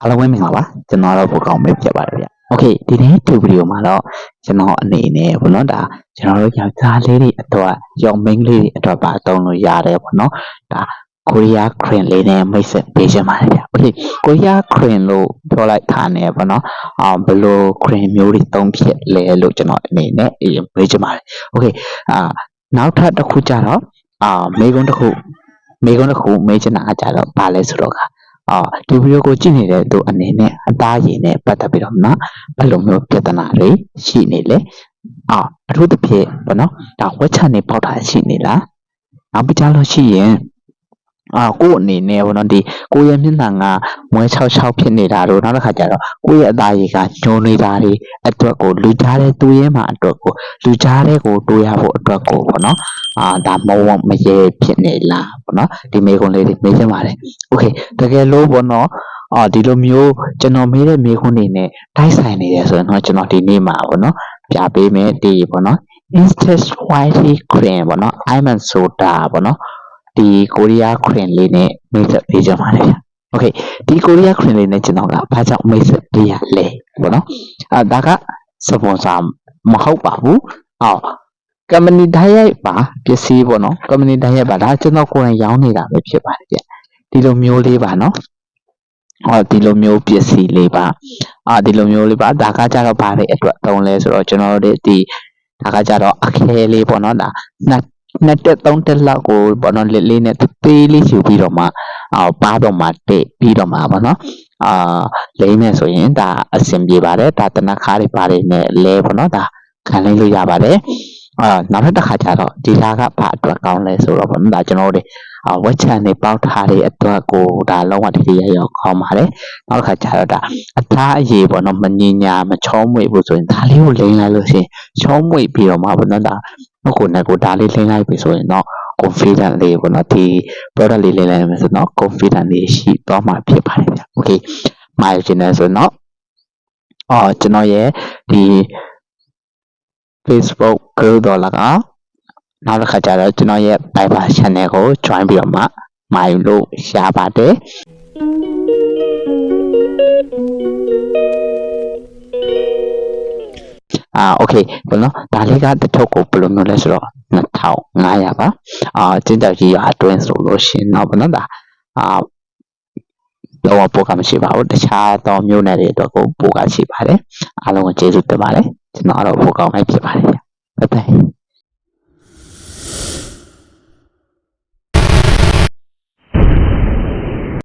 အားလုံးပဲမင်္ဂလာပါကျွန်တော်တော့ဘုကောင်ပဲဖြစ်ပါတယ်ဗျ။ Okay ဒီနေ့ဒီဗီဒီယိုမှာတော့ကျွန်တော်အနေနဲ့ဘောနော်ဒါကျွန်တော်တို့ယောက်ျားလေးတွေအတွက်ယောက်မိန်းကလေးတွေအတွက်ပါအသုံးလို့ရတယ်ဘောနော်ဒါကိုရီးယားခရင်လေးနဲ့မိတ်ဆက်ပေးချင်ပါတယ်ဗျ။ Okay ကိုရီးယားခရင်လို့ပြောလိုက်တာနဲ့ဘောနော်အောင်ဘလို့ခရင်မျိုးတွေသုံးဖြစ်လဲလို့ကျွန်တော်အနေနဲ့အေးပေးချင်ပါတယ်။ Okay အာနောက်ထပ်တစ်ခုကြတော့အာမေကွန်းတစ်ခုမေကွန်းတစ်ခုမေးချင်တာကကြတော့ဘာလဲဆိုတော့ အာဒီဗီဒီယိုကိုကြည့်နေတဲ့သူအနေနဲ့အသားရည်နဲ့ပတ်သက်ပြီးတော့နော်ဘယ်လိုမျိုးပြဿနာတွေရှိနေလဲအာအထူးသဖြင့်ဘောနော်ဒါဝက်ချန်နေပေါက်တာရှိနေလားနောက်ပြီးကြလို့ရှိရင် အာကိုယ့်အနေနဲ့ဘောနော်ဒီကိုယ့်ရဲ့မျက်နှာကမွဲ66ဖြစ်နေတာတို့နောက်တစ်ခါကျတော့ကိုယ့်ရဲ့အသားရည်ကညှိုးနေတာတွေအတွက်ကိုလူကြားတဲ့သူရဲ့မှာအတွက်ကိုလူကြားတဲ့ကိုတိုးရဖို့အတွက်ကိုဘောနော်အာဒါမဝမရေဖြစ်နေလားဘောနော်ဒီမေကွန်လေးတွေမေးချင်ပါတယ် โอเคတကယ်လို့ပေါ့နော်အော်ဒီလိုမျိုးကျွန်တော်မေးတဲ့မေးခွန်းတွေနဲ့တိုက်ဆိုင်နေတယ်ဆိုရင်တော့ကျွန်တော်ဒီနေ့မှာပေါ့နော်ပြပေးမယ်ဒီပေါ့နော် instant white cream ပေါ့နော် iron soda ပေါ့နော် ဒီကိုရီးယား cream လေးနဲ့မိတ်ဆက်ပေးကြပါမယ်ဗျโอเคဒီကိုရီးယား cream လေးနဲ့ကျွန်တော်ကဘာကြောင့်မိတ်ဆက်ပေးရလဲပေါ့နော်အဲဒါကစပွန်ဆာမဟုတ်ပါဘူးအော် company တိုင်းရိုက်ပါပစ္စည်းပေါ့နော် company တိုင်းရိုက်ပါဒါကျွန်တော်ကိုယ်တိုင်ရောင်းနေတာပဲဖြစ်ပါတယ်ဗျ ဒီလိုမျိုးလေးပါနော်ဟောဒီလိုမျိုးပစ္စည်းလေးပါအာဒီလိုမျိုးလေးပါဒါကကြတော့ဘာတွေအတွက်သုံးလဲဆိုတော့ကျွန်တော်တို့ဒီဒါကကြတော့အခဲလေးပေါ့နော်ဒါနှစ် နှစ်တက်သုံးတက်လောက်ကိုပေါ့နော်လက်လေးနဲ့သေးလေးယူပြီးတော့မှအာပါတော့မှတက်ပြီးတော့မှပေါ့နော်အာလိမ့်မယ်ဆိုရင်ဒါအဆင်ပြေပါတယ်ဒါတနခါးတွေပါတယ်နဲ့လဲပေါ့နော်ဒါခံလိုက်လို့ရပါတယ်အာနောက်တစ်ခါကျတော့ဒီလာကဘာအတွက်ကောင်းလဲဆိုတော့ပေါ့နော်ဒါကျွန်တော်တို့အာဝက်ချန်တွေပေါက်ထားတဲ့အတွက်ကိုဒါလုံးဝထိထိရောက်ရောက်ခေါင်းပါတယ်နောက်တစ်ခါကျတော့ဒါအသားအရေးပေါ့နော်မငင်ညာမချောမွေ့ဘူးဆိုရင်ဒါလေးကိုလိမ့်လိုက်လို့ရှိရင်ချောမွေ့ပြီးတော့မှပေါ့နော်ဒါ ဟုတ်ကိုနဲ့ကိုဒါလေးလိမ့်လိုက်ပြီဆိုရင်တော့ confident လေးပေါ့နော်ဒီ product လေးလိမ့်လိုက်မယ်ဆိုတော့ confident လေးရှိတော့မှဖြစ်ပါတယ်ဗျ okay မှာယူခြင်းလဲဆိုတော့အော်ကျွန်တော်ရဲ့ဒီ Facebook group တော့လကောနောက်တစ်ခါကျတော့ကျွန်တော်ရဲ့ Viber channel ကို join ပြီးတော့မှမာယူလို့ရပါတယ် အာโอเคဘယ်နော်ဒါလေးကတစ်ထုပ်ကိုဘယ်လိုမျိုးလဲဆိုတော့2500ပါအာကျင်းတောက်ကြီးရအတွင်းဆိုလို့ရှင်တော့ဘယ်နော်ဒါအာတော့ပိုကမရှိပါဘူးတခြားသောမျိုးနယ်တွေအတွက်ကိုပိုကရှိပါတယ်အားလုံးကိုကျေးဇူးတင်ပါတယ်ကျွန်တော်တော့ပိုကောင်းလိုက်ဖြစ်ပါတယ်ဗျဘိုင်ဘိုင်